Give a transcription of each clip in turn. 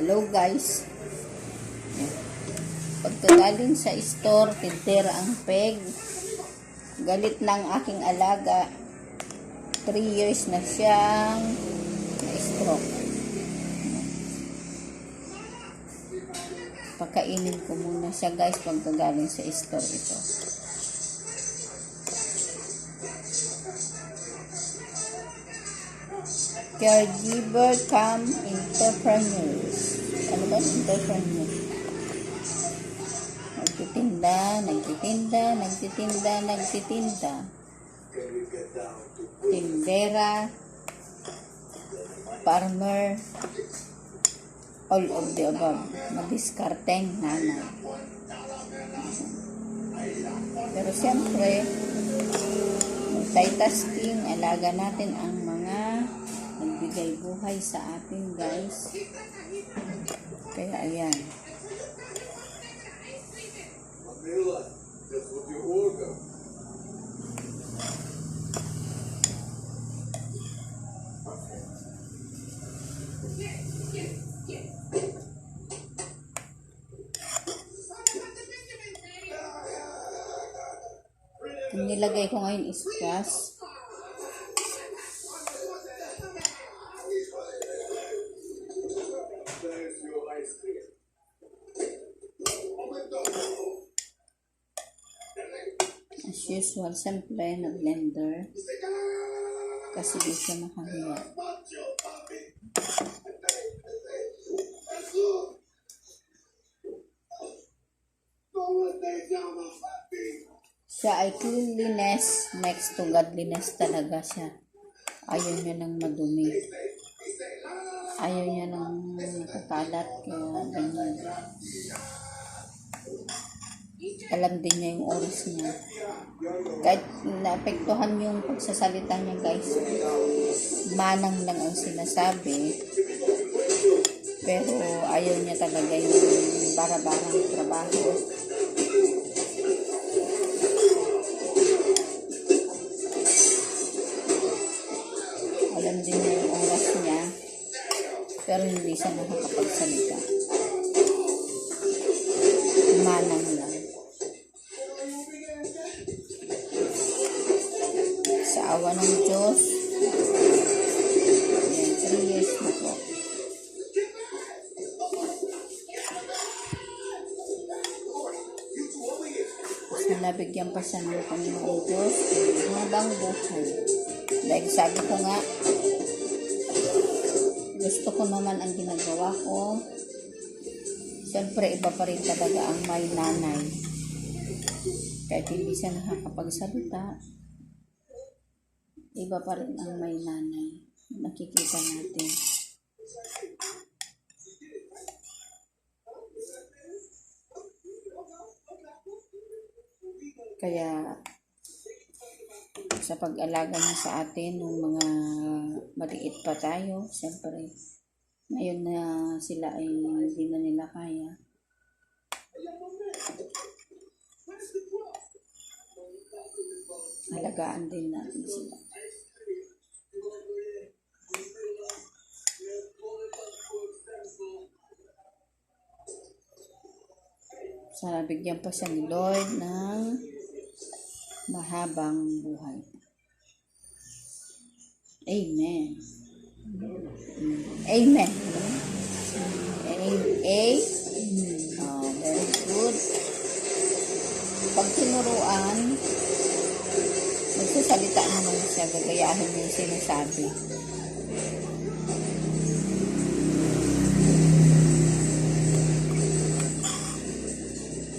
Hello guys. Pagkagaling sa store, tintera ang peg. Galit ng aking alaga. 3 years na siyang na-stroke. Pakainin ko muna siya guys pagkagaling sa store ito. Caregiver come entrepreneurs. Ba entrepreneurs? Nagtitinda, nagtitinda, nagtitinda, nagtitinda. Tindera, farmer, all of the above. Madiskarteng nanay. Pero siyempre, multitasking, alaga natin ang mga nagbigay buhay sa atin guys. Kaya ayan. Nilagay ko ngayon is gas. Usual, siyempre, na-blender. Kasi di siya makahiya. Siya ay cleanliness next to godliness talaga siya. Ayaw niya ng madumi. Ayaw niya ng nakakalat. Kaya ganyan. Alam din niya yung oras niya. Kahit naapektuhan yung pagsasalita niya guys, manang lang ang sinasabi. Pero ayaw niya talaga yung bara-barang trabaho. Alam din niya yung oras niya, pero hindi siya nakakapagsalita. Manang lang. Na nabigyan pa siya ng Panginoong Diyos ng habang buhay. Dahil sabi ko nga, gusto ko naman ang ginagawa ko. Siyempre, iba pa rin talaga ang may nanay. Kahit hindi siya nakakapagsalita, iba pa rin ang may nanay. Nakikita natin. Kaya, sa pag-alaga niya sa atin, nung mga maliit pa tayo, siyempre, ngayon na sila ay hindi na nila kaya. Alagaan din natin sila. Sana bigyan pa siya ni Lord ng mahabang buhay. Amen. Amen. A, A. Oh, very good. Pag tinuruan, magsasalita naman siya, gagayahin yung sinasabi.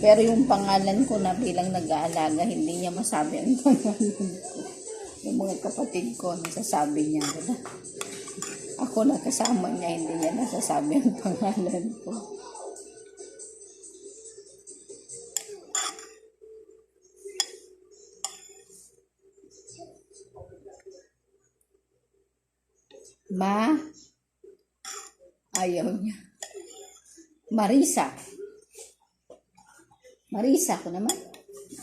Pero yung pangalan ko na bilang nag-aalaga, hindi niya masabi ang pangalan ko. Yung mga kapatid ko, nasasabi niya. Ako na kasama niya, hindi niya nasasabi ang pangalan ko. Ma, ayaw niya. Marisa. Marisa ko naman.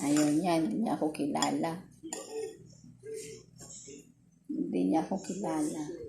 Ayaw niya, hindi niya ako kilala. Hindi niya ako kilala.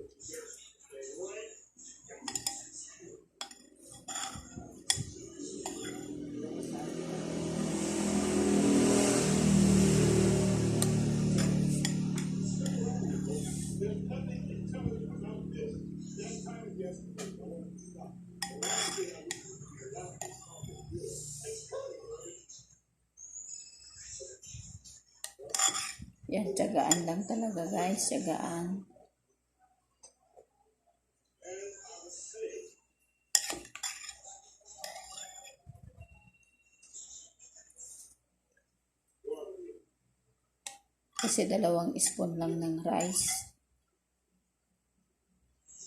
Tiyagaan lang talaga guys, tiyagaan. Kasi dalawang spoon lang ng rice.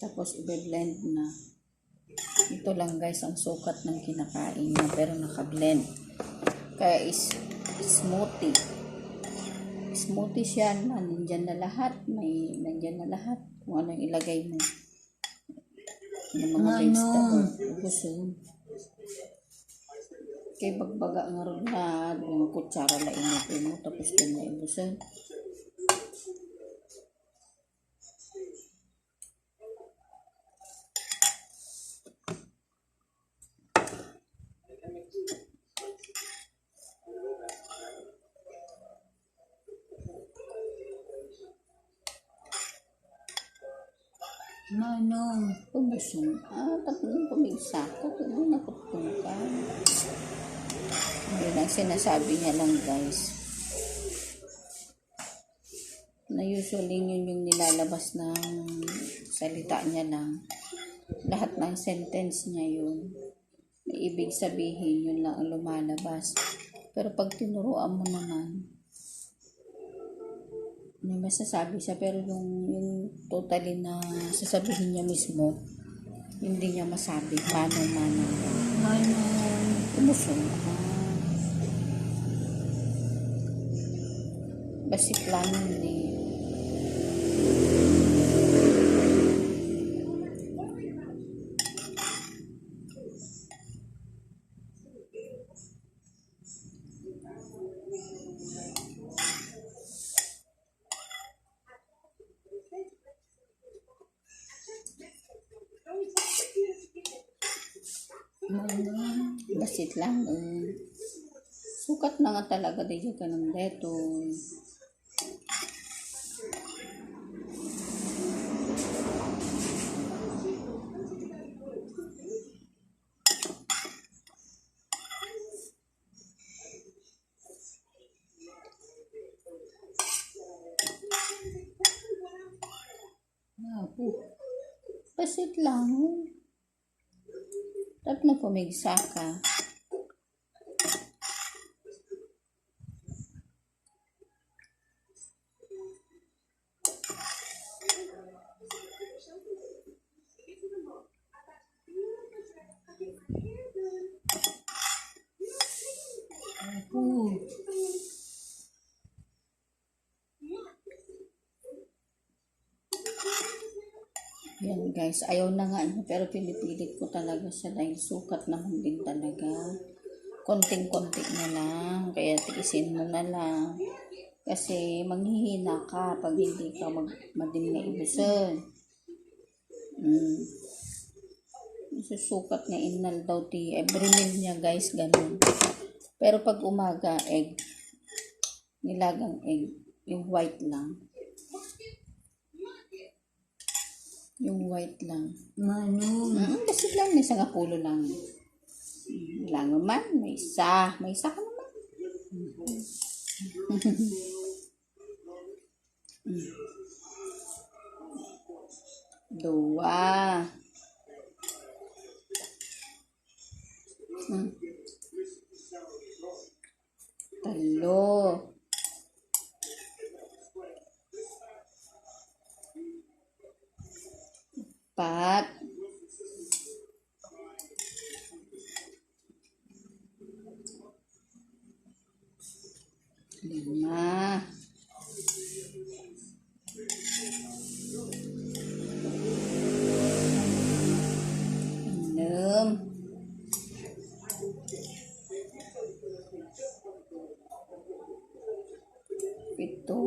Tapos i-blend na. Ito lang guys ang sukat ng kinakain niya pero naka-blend. Kaya is smoothie. Smoothie siya na nandyan na lahat. May nandyan na lahat. Kung ano yung ilagay mo. Ng mga Ano? vegetable. Gusto. Kay bagbaga nga rin lahat. Mga kutsara la inipin mo. Tapos doon na Manong. Pumusong. Ah, tatlong pumigsa. Tatlong nakutong ka. Yun ang sinasabi niya lang guys. Na usually yun yung nilalabas ng salita niya lang. Lahat ng sentence niya yun. May ibig sabihin yun lang ang lumalabas. Pero pag tinuruan mo naman, may masasabi siya pero yung, yung totally na sasabihin niya mismo hindi niya masabi manong-manong lang Manong. umusong. Ka basic lang yun basit lang eh. sukat na nga talaga din ka ng detol Naku. basit lang Tatlo pumigsa ka. Yan guys, ayaw na nga niya, pero pinipilit ko talaga siya dahil sukat naman din talaga. Konting-konti na lang, kaya tiisin mo na lang. Kasi manghihina ka pag hindi ka mag madim na ibusan. Mm. Susukat niya inal daw ti every meal niya guys, ganun. Pero pag umaga, egg. Nilagang egg. Yung white lang. Yung white lang. Manong. Mm, kasi lang, may isang pulo lang. Wala naman, may isa. May isa ka naman. Dua. Mm. Talo. Pat. Lima. Enam. Pito.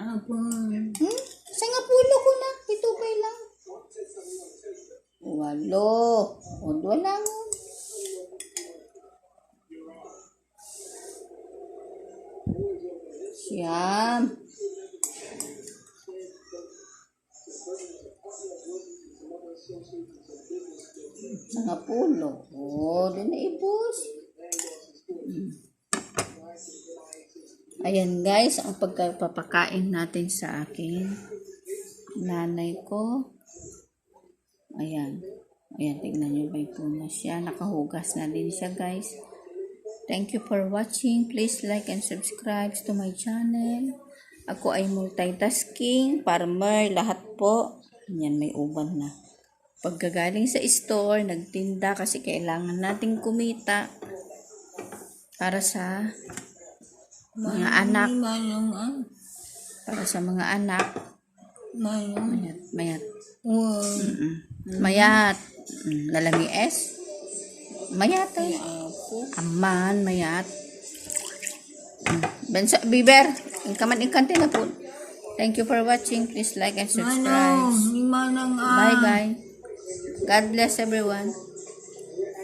Apon. Hmm? Sa nga pulo ko na. Pito kay lang. Walo. O, wala nga. Siyam. Mga pulo. Oh, din na ibus. Ayan guys, ang pagpapakain natin sa akin. Nanay ko. Ayan. Ayan, tignan nyo may punas siya. Nakahugas na din siya guys. Thank you for watching. Please like and subscribe to my channel. Ako ay multitasking, farmer, lahat po. Yan, may uban na. Pagkagaling sa store, nagtinda kasi kailangan nating kumita para sa mga anak. Para sa mga anak. Mayat, mayat. Wow. Mm. Mayat. Mm, S. Mayat eh. Apo. Aman, mayat. Mm. Bensa, Biber. Ingkaman ingkante na po. Thank you for watching. Please like and subscribe. Manong. Ah. Bye, guys. God bless everyone.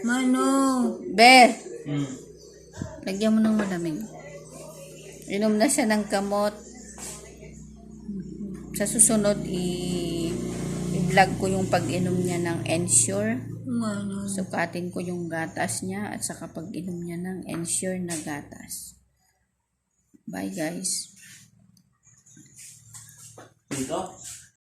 Manong. Bear! Lagyan mo ng malamig. Inom na siya ng kamot. Sa susunod, i- i-vlog ko yung pag-inom niya ng Ensure. Manong. Sukatin ko yung gatas niya at saka pag-inom niya ng Ensure na gatas. Bye guys. Dito?